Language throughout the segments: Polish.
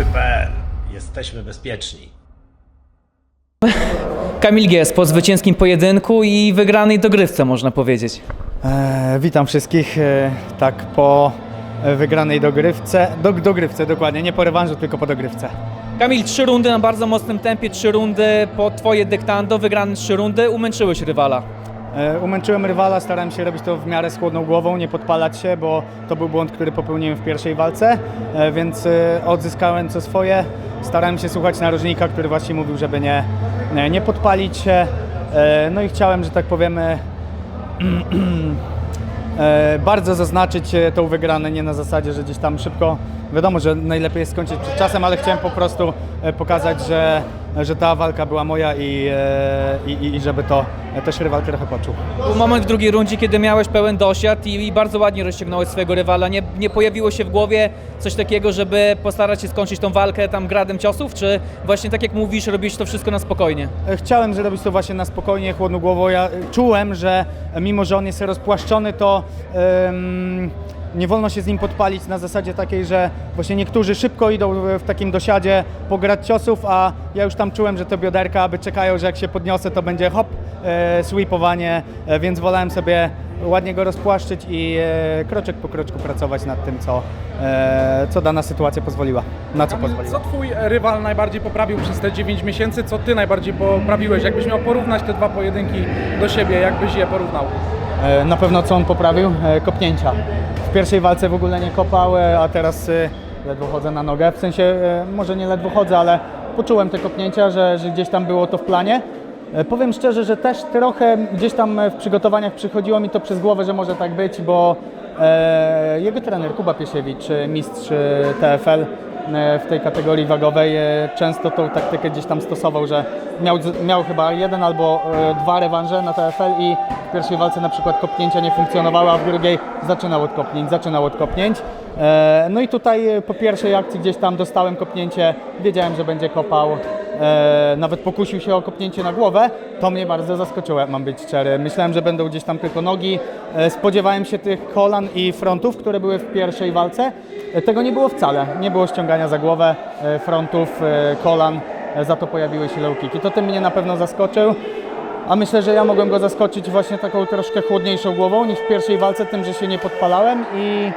Dogrywcy.pl. Jesteśmy bezpieczni. Kamil Gies po zwycięskim pojedynku i wygranej dogrywce, można powiedzieć. E, witam wszystkich. E, tak po e, wygranej dogrywce, do, dogrywce dokładnie, nie po rewanżu, tylko po dogrywce. Kamil, trzy rundy na bardzo mocnym tempie, trzy rundy po twoje dyktando, wygrane trzy rundy, umęczyłeś rywala. E, umęczyłem rywala, starałem się robić to w miarę z chłodną głową, nie podpalać się, bo to był błąd, który popełniłem w pierwszej walce, e, więc e, odzyskałem co swoje. Starałem się słuchać narożnika, który właśnie mówił, żeby nie, nie, podpalić się. No i chciałem, że tak powiemy, bardzo zaznaczyć tą wygraną, nie na zasadzie, że gdzieś tam szybko, wiadomo, że najlepiej jest skończyć przed czasem, ale chciałem po prostu pokazać, że, że ta walka była moja i, e, i, i żeby to e, też rywal trochę poczuł. Był moment w drugiej rundzie, kiedy miałeś pełen dosiad i, i bardzo ładnie rozciągnąłeś swojego rywala. Nie, nie pojawiło się w głowie coś takiego, żeby postarać się skończyć tą walkę tam gradem ciosów, czy właśnie tak jak mówisz, robisz to wszystko na spokojnie? E, Chciałem zrobić to właśnie na spokojnie, chłodną głową. Ja czułem, że mimo, że on jest rozpłaszczony, to nie wolno się z nim podpalić na zasadzie takiej, że właśnie niektórzy szybko idą w- takim dosiadzie pograć ciosów, a ja już tam czułem, że te bioderka aby czekają, że jak się podniosę, to będzie hop, e, sweepowanie, e, więc wolałem sobie ładnie go rozpłaszczyć i e, kroczek po kroczku pracować nad tym, co, e, co dana sytuacja pozwoliła, na co pozwoliła. Co twój rywal najbardziej poprawił przez te 9 miesięcy? Co ty najbardziej poprawiłeś? Jakbyś miał porównać te dwa pojedynki do siebie, jakbyś je porównał? E, Na pewno co on poprawił? E, Kopnięcia. W pierwszej walce w ogóle nie kopał, e, a teraz e, ledwo chodzę na nogę. W sensie, e, może nie ledwo chodzę, ale poczułem te kopnięcia, że, że gdzieś tam było to w planie. E, Powiem szczerze, że też trochę gdzieś tam w przygotowaniach przychodziło mi to przez głowę, że może tak być, bo jego trener Kuba Piesiewicz, mistrz TFL, w tej kategorii wagowej e, często tą taktykę gdzieś tam stosował, że miał, miał chyba jeden albo e, dwa rewanże na TFL i w pierwszej walce na przykład kopnięcia nie funkcjonowały, a w drugiej zaczynał od kopnięć, zaczynał od kopnięć. E, No i tutaj e, po pierwszej akcji gdzieś tam dostałem kopnięcie, wiedziałem, że będzie kopał, e, nawet pokusił się o kopnięcie na głowę, to mnie bardzo zaskoczyło, mam być szczery. Myślałem, że będą gdzieś tam tylko nogi, e, spodziewałem się tych kolan i frontów, które były w pierwszej walce. E, Tego nie było wcale, nie było ściągania za głowę, e, frontów, e, kolan, e, za to pojawiły się low kicki. To tym mnie na pewno zaskoczył. A myślę, że ja mogłem go zaskoczyć właśnie taką troszkę chłodniejszą głową niż w pierwszej walce, tym, że się nie podpalałem i,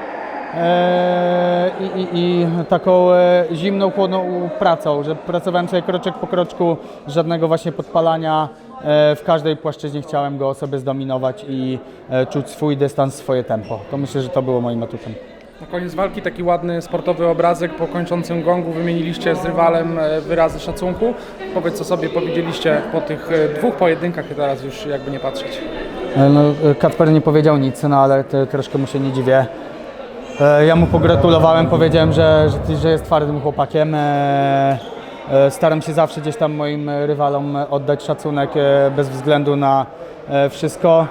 i, i, i taką e, zimną, chłodną pracą, że pracowałem sobie kroczek po kroczku, żadnego właśnie podpalania. E, w każdej płaszczyźnie chciałem go sobie zdominować i e, czuć swój dystans, swoje tempo. To myślę, że to było moim atutem. Na koniec walki taki ładny sportowy obrazek po kończącym gongu. Wymieniliście z rywalem e, wyrazy szacunku. Powiedz, co sobie powiedzieliście po tych e, dwóch pojedynkach i teraz już jakby nie patrzeć. E, No, e, Kacper nie powiedział nic, no ale troszkę mu się nie dziwię. E, Ja mu pogratulowałem, powiedziałem, że, że, jest twardym chłopakiem. E, e, Staram się zawsze gdzieś tam moim rywalom oddać szacunek bez względu na wszystko.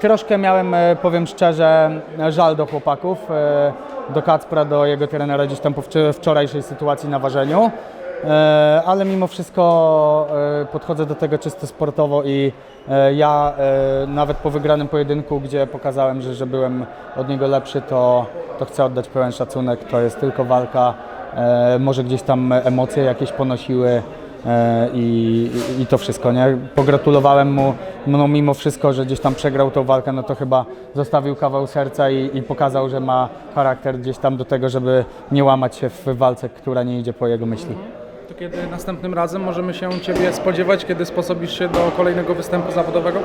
Troszkę miałem, powiem szczerze, żal do chłopaków, do Kacpra, do jego trenera gdzieś tam po wczor- wczorajszej sytuacji na ważeniu. E, ale mimo wszystko e, podchodzę do tego czysto sportowo i e, ja nawet po wygranym pojedynku, gdzie pokazałem, że, że byłem od niego lepszy, to, to chcę oddać pełen szacunek. To jest tylko walka, może gdzieś tam emocje jakieś ponosiły i, i, i to wszystko. Nie? Pogratulowałem mu, no mimo wszystko, że gdzieś tam przegrał tą walkę, no to chyba zostawił kawał serca i, i pokazał, że ma charakter gdzieś tam do tego, żeby nie łamać się w walce, która nie idzie po jego myśli. To kiedy następnym razem możemy się Ciebie spodziewać, kiedy sposobisz się do kolejnego występu zawodowego?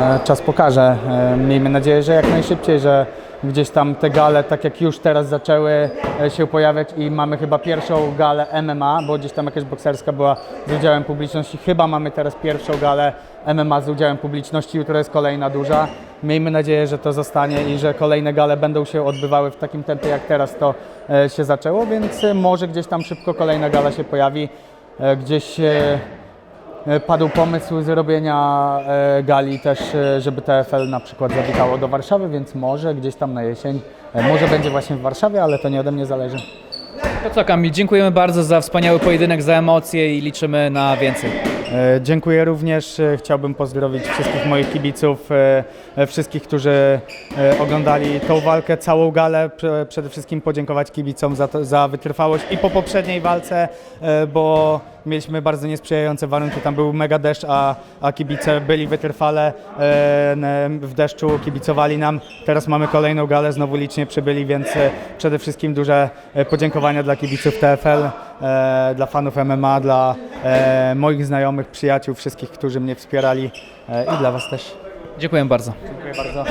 E, Czas pokaże. E, Miejmy nadzieję, że jak najszybciej, że gdzieś tam te gale, tak jak już teraz zaczęły e, się pojawiać i mamy chyba pierwszą galę MMA, bo gdzieś tam jakaś bokserska była z udziałem publiczności. Chyba mamy teraz pierwszą galę MMA z udziałem publiczności, jutro jest kolejna duża. Miejmy nadzieję, że to zostanie i że kolejne gale będą się odbywały w takim tempie, jak teraz to e, się zaczęło, więc e, może gdzieś tam szybko kolejna gala się pojawi. E, Gdzieś Padł pomysł zrobienia gali też, żeby TFL na przykład zawitało do Warszawy, więc może gdzieś tam na jesień, może będzie właśnie w Warszawie, ale to nie ode mnie zależy. To co Kamil, dziękujemy bardzo za wspaniały pojedynek, za emocje i liczymy na więcej. E, Dziękuję również. E, Chciałbym pozdrowić wszystkich moich kibiców, e, wszystkich, którzy oglądali tą walkę, całą galę. Prze- Przede wszystkim podziękować kibicom za, to, za wytrwałość i po poprzedniej walce, bo mieliśmy bardzo niesprzyjające warunki. Tam był mega deszcz, a, a kibice byli wytrwale w deszczu, kibicowali nam. Teraz mamy kolejną galę, znowu licznie przybyli, więc przede wszystkim duże podziękowania dla kibiców TFL, dla fanów MMA, dla moich znajomych, przyjaciół, wszystkich, którzy mnie wspierali e, i dla Was też. Dziękuję bardzo. Dziękuję bardzo.